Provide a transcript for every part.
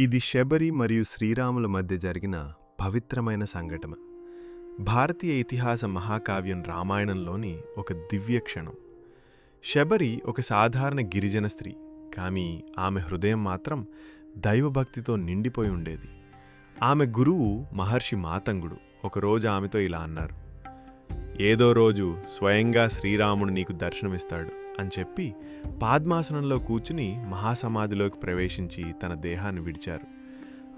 ఇది శబరి మరియు శ్రీరాముల మధ్య జరిగిన పవిత్రమైన సంఘటన. భారతీయ ఇతిహాస మహాకావ్యం రామాయణంలోని ఒక దివ్య క్షణం శబరి ఒక సాధారణ గిరిజన స్త్రీ కానీ ఆమె హృదయం మాత్రం దైవభక్తితో నిండిపోయి ఉండేది. ఆమె గురువు మహర్షి మాతంగుడు ఒకరోజు ఆమెతో ఇలా అన్నారు ఏదో రోజు స్వయంగా శ్రీరాముడు నీకు దర్శనమిస్తాడు. అని చెప్పి పాద్మాసనంలో కూర్చుని మహాసమాధిలోకి ప్రవేశించి తన దేహాన్ని విడిచారు.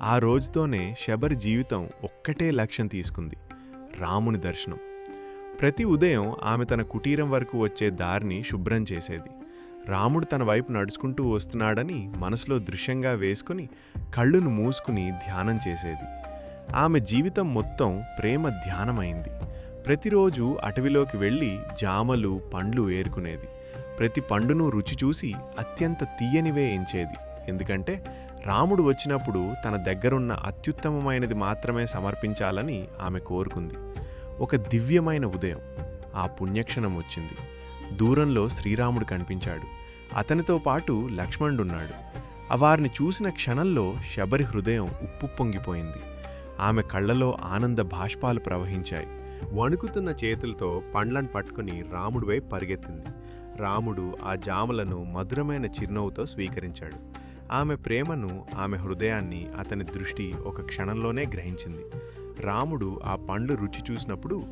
ఆ రోజుతోనే శబరి జీవితం ఒక్కటే లక్ష్యం తీసుకుంది రాముని దర్శనం. ప్రతి ఉదయం ఆమె తన కుటీరం వరకు వచ్చే దారిని శుభ్రం చేసేది. రాముడు తన వైపు నడుచుకుంటూ వస్తున్నాడని మనసులో దృశ్యంగా వేసుకుని కళ్ళును మూసుకుని ధ్యానం చేసేది. ఆమె జీవితం మొత్తం ప్రేమ ధ్యానమైంది. ప్రతిరోజు అటవిలోకి వెళ్ళి జామలు పండ్లు ఏరుకునేది. ప్రతి పండును రుచి చూసి అత్యంత తీయనివే ఎంచేది. ఎందుకంటే రాముడు వచ్చినప్పుడు తన దగ్గరున్న అత్యుత్తమమైనది మాత్రమే సమర్పించాలని ఆమె కోరుకుంది. ఒక దివ్యమైన ఉదయం. ఆ పుణ్యక్షణం వచ్చింది. దూరంలో శ్రీరాముడు కనిపించాడు. అతనితో పాటు లక్ష్మణుడున్నాడు. వారిని చూసిన క్షణంలో శబరి హృదయం ఉప్పు పొంగిపోయింది. ఆమె కళ్ళలో ఆనంద బాష్పాలు ప్రవహించాయి. వణుకుతున్న చేతులతో పండ్లను పట్టుకుని రాముడివై పరిగెత్తింది. రాముడు ఆ జామలను మధురమైన చిరునవ్వుతో స్వీకరించాడు. ఆమె ప్రేమను ఆమె హృదయాన్ని అతని దృష్టి ఒక క్షణంలోనే గ్రహించింది. రాముడు ఆ పండ్లు రుచి చూసినప్పుడు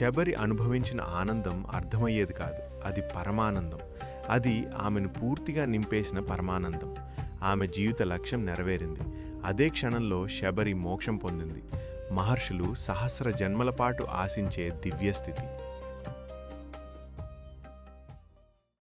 శబరి అనుభవించిన ఆనందం అర్థమయ్యేది కాదు. అది పరమానందం. అది ఆమెను పూర్తిగా నింపేసిన పరమానందం. ఆమె జీవిత లక్ష్యం నెరవేరింది. అదే క్షణంలో శబరి మోక్షం పొందింది. మహర్షులు సహస్ర జన్మల పాటు ఆశించే దివ్యస్థితి.